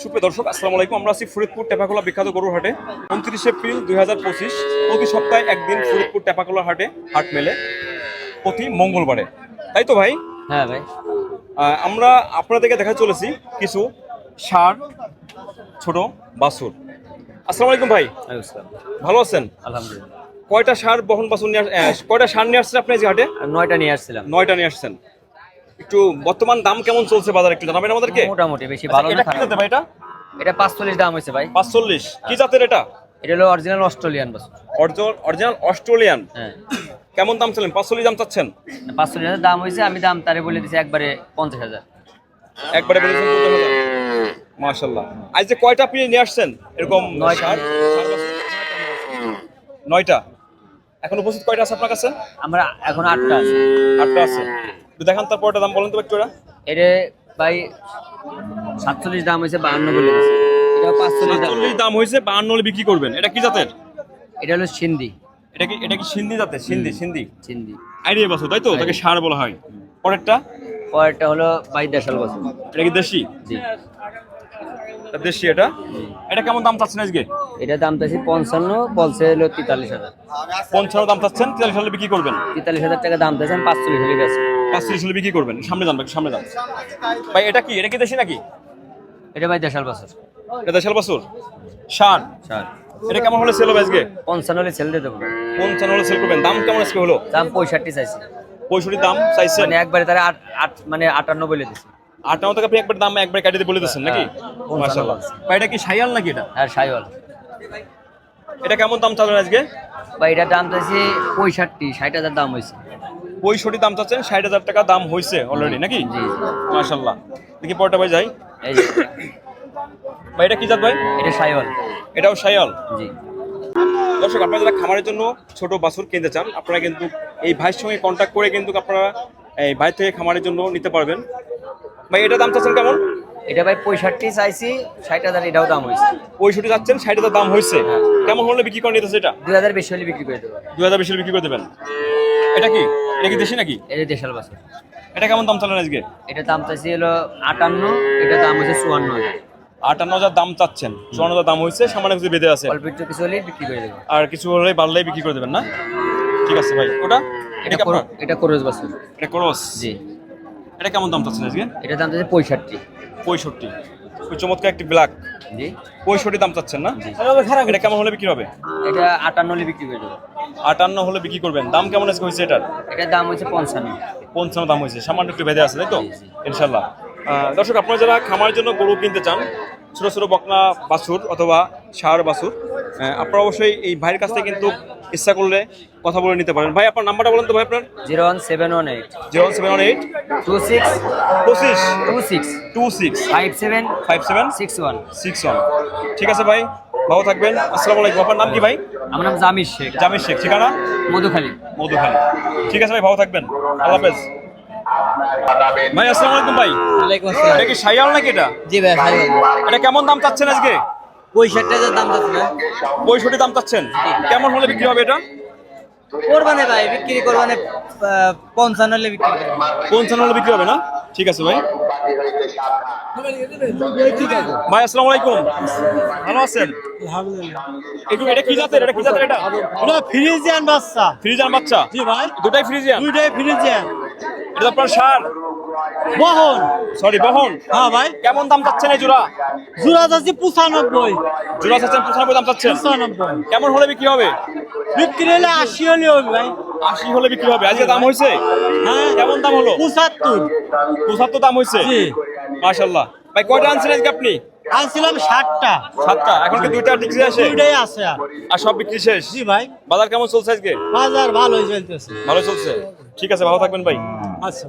সুপ্রিয় দর্শক আসসালামু আলাইকুম। আমরা আছি ফরিদপুর টেপাখোলা বিখ্যাত গরুর হাটে। উনত্রিশে এপ্রিল দুই হাজার পঁচিশ প্রতি সপ্তাহে একদিন ফরিদপুর টেপাখোলা হাটে হাট মেলে প্রতি মঙ্গলবারে। তাই তো ভাই? হ্যাঁ ভাই। আমরা আপনাদেরকে দেখা চলেছি কিছু সার ছোট বাছুর। আসসালামু আলাইকুম ভাই। ভালো আছেন? আলহামদুলিল্লাহ। কয়টা সার বহন বাসুর নিয়ে কয়টা সার নিয়ে আসছেন আপনি হাটে? নয়টা নিয়ে আসছিলাম। নয়টা নিয়ে আসছেন। একটু বর্তমান দাম কেমন চলছে বাজারে একটু জানাবেন আমাদেরকে? মোটামুটি বেশি ভালো আচ্ছা, না এটা কি খারাপ ভাই এটা? এটা পাঁচচল্লিশ দাম হয়েছে ভাই। পাঁচচল্লিশ। কি জাতের এটা? এটা হলো অরিজিনাল অস্ট্রেলিয়ান বাস অরিজিনাল অস্ট্রেলিয়ান। হ্যাঁ। কেমন দাম ছিলেন পাঁচচল্লিশ দাম চাচ্ছেন? পাঁচচল্লিশ হাজার দাম হয়েছে আমি দাম তারে বলে দিছি একবারে পঞ্চাশ হাজার। একবারে বেরিয়েছেন পঞ্চাশ হাজার? মাশাল্লাহ আজ যে কয়টা আপনি নিয়ে আসছেন? এরকম নয়টা। নয়টা। এখন উপস্থিত কয়টা আছে আপনার কাছে? আমরা এখন আটটা আছে। আটটা আছে। একটু দেখান তারপরটা দাম বলেন তো একটু এটা ভাই সাতচল্লিশ দাম হয়েছে বাহান্ন বলে এটা পাঁচচল্লিশ দাম। দাম হয়েছে বাহান্ন বিক্রি করবেন। এটা কি জাতের? এটা হলো সিন্ধি। এটা কি এটা কি সিন্ধি জাতের? সিন্ধি সিন্ধি। সিন্ধি। আইডিয়া বাসু তাই তো? তাকে সার বলা হয়। পরেরটা? পরেরটা হলো ভাই দেশাল বছর এটা কি দেশি? জি। দেশি এটা? এটা কেমন দাম চাচ্ছেন আজকে? এটা দাম চাইছি পঞ্চান্ন বলছে হলো তেতাল্লিশ হাজার। পঞ্চান্ন দাম চাচ্ছেন তেতাল্লিশ হলে বিক্রি করবেন? তেতাল্লিশ হাজার টাকা দাম চাইছেন পাঁচচল্লিশ হলে বেশি পাঁচত্রিশ হলে বিক্রি করবেন সামনে যান সামনে যান। ভাই এটা কি? এটা কি দেশি নাকি? এটা ভাই দেড়শাল বছর। এটা দেশাল বাসুর সার স্যার এটা কেমন হলে সেল হবে আজকে? পঞ্চান্ন হলে ছেলে দিয়ে দেবো। পঞ্চান্ন হলে সেল করবেন। দাম কেমন আজকে হলো? দাম পঁয়ষট্টি চাইছি। পঁয়ষট্টি দাম চাইছেন? মানে একবারে তারা আট আট মানে আটান্ন বলে আটান্ন টাকা আপনি একবার দাম একবার কাটিয়ে দিয়ে বলে দিচ্ছেন নাকি? হ্যাঁ, মাশাআল্লাহ। ভাই এটা কি সাইয়াল নাকি এটা? আর সাইওয়াল এটা কেমন দাম চাচ্ছেন আজকে? এটার দাম চাইছি পঁয়ষট্টি ষাট হাজার দাম হয়েছে পঁয়ষট্টি দাম চাচ্ছেন ষাট হাজার টাকা দাম হয়েছে অলরেডি নাকি? দেখি পরটা ভাই যাই। ভাই এটা কি জাত ভাই? এটা সাইওয়াল এটাও সাইয়াল জি। দর্শক আপনারা যারা খামারের জন্য ছোট বাছুর কিনতে চান আপনারা কিন্তু এই ভাইয়ের সঙ্গে কন্ট্যাক্ট করে কিন্তু আপনারা এই ভাই থেকে খামারের জন্য নিতে পারবেন। ভাই এটা দাম চাচ্ছেন কেমন? এটা ভাই পঁয়ষট্টি চাইছি ষাট হাজার এটাও দাম হয়েছে। পঁয়ষট্টি চাচ্ছেন ষাট হাজার দাম হয়েছে। কেমন হলে বিক্রি করে নিতেছে এটা? দুই হাজার বেশি হলে বিক্রি করে দেবো। দু হাজার বেশি হলে বিক্রি করে দেবেন। এটা কি? এটা কি দেশি নাকি? এটা দেশাল বাসা এটা কেমন দাম চালেন আজকে? এটা দাম চাইছি হলো আটান্ন এটা দাম হয়েছে চুয়ান্ন হাজার। আটান্ন হাজার দাম চাচ্ছেন। চুয়ান্ন হাজার দাম হয়েছে সামান্য কিছু বেঁধে আছে। অল্প একটু কিছু হলেই বিক্রি করে দেবো। আর কিছু হলে বাড়লেই বিক্রি করে দেবেন না? ঠিক আছে ভাই ওটা? এটা এটা বাসুর এটা ক্রস? জি। এটা কেমন দাম চাচ্ছেন আজকে? এটা দাম চাইছে পঁয়ষট্টি। পঁয়ষট্টি। ওই চমৎকার একটি ব্ল্যাক জি। পঁয়ষট্টি দাম চাচ্ছেন না। এটা কেমন হলে বিক্রি হবে? এটা আটান্ন হলে বিক্রি করে দেবো। আটান্ন হলে বিক্রি করবেন। দাম কেমন আজকে হয়েছে এটার? এটার দাম হচ্ছে পঞ্চান্ন। পঞ্চান্ন দাম হয়েছে। সামান্য একটু বেঁধে আছে তাই তো। ইনশাল্লাহ দর্শক আপনারা যারা খামারের জন্য গরু কিনতে চান ছোট ছোট বকনা বাছুর অথবা সার বাছুর আপনারা অবশ্যই এই ভাইয়ের কাছ থেকে কিন্তু ইচ্ছা করলে কথা বলে নিতে পারেন। ভাই আপনার নাম্বারটা বলেন তো ভাই আপনার। Zero one seven one eight. Zero one seven one eight. Two six. পঁচিশ two six. Two six. Five seven. Five seven. Six one. Six one. ঠিক আছে ভাই ভালো থাকবেন। আসসালামু আলাইকুম। আপনার নাম কি ভাই? আমার নাম জামির শেখ। জামির শেখ। ঠিকানা? মধুখালী। মধুখালী। ঠিক আছে ভাই ভালো থাকবেন। আল্লাহ হাফেজ। ভাই আসসালামু আলাইকুম ভাই। ওয়ালাইকুম আসসালাম। এটা কি সাইয়াল নাকি এটা? জি ভাই এটা কেমন দাম চাচ্ছেন আজকে? পঁয়ষট্টি হাজার দাম যাচ্ছে পঁয়ষট্টি দাম চাচ্ছেন? কেমন হলে বিক্রি হবে এটা? করবানে ভাই বিক্রি করবানে পঞ্চান্ন হলে বিক্রি করব পঞ্চান্ন হলে বিক্রি হবে না? ঠিক আছে ভাই। ভাই আসসালামু আলাইকুম। ভালো আছেন? একটু এটা কি জাতের? এটা কি জাতের এটা? এটা ফ্রিজিয়ান বাচ্চা। ফ্রিজিয়ান বাচ্চা? জি ভাই। দুটাই ফ্রিজিয়ান? দুইটাই ফ্রিজিয়ান। এটা আপনার সার। বহন। সরি বহন। হ্যাঁ ভাই। কেমন দাম চাচ্ছেন এই জোড়া? জোড়া যাচ্ছে পঁচানব্বই। জোড়া চাচ্ছেন পঁচানব্বই দাম চাচ্ছেন? পঁচানব্বই। কেমন হলে বিক্রি হবে? বিক্রি হলে আশি হলে হবে ভাই। আশি হলে বিক্রি হবে। আজকে দাম হয়েছে? হ্যাঁ। কেমন দাম হলো? পঁচাত্তর। পঁচাত্তর দাম হয়েছে? জি। মাশাল্লাহ ভাই কয়টা আনছেন আজকে আপনি? আনছিলাম ষাটটা সাতটা। এখন কি দুইটা বিক্রি আসে দুইটাই আছে আর। আর সব বিক্রি শেষ? জি ভাই। বাজার কেমন চলছে আজকে? বাজার ভালোই চলতেছে। ভালো চলছে। ঠিক আছে ভালো থাকবেন ভাই। আচ্ছা।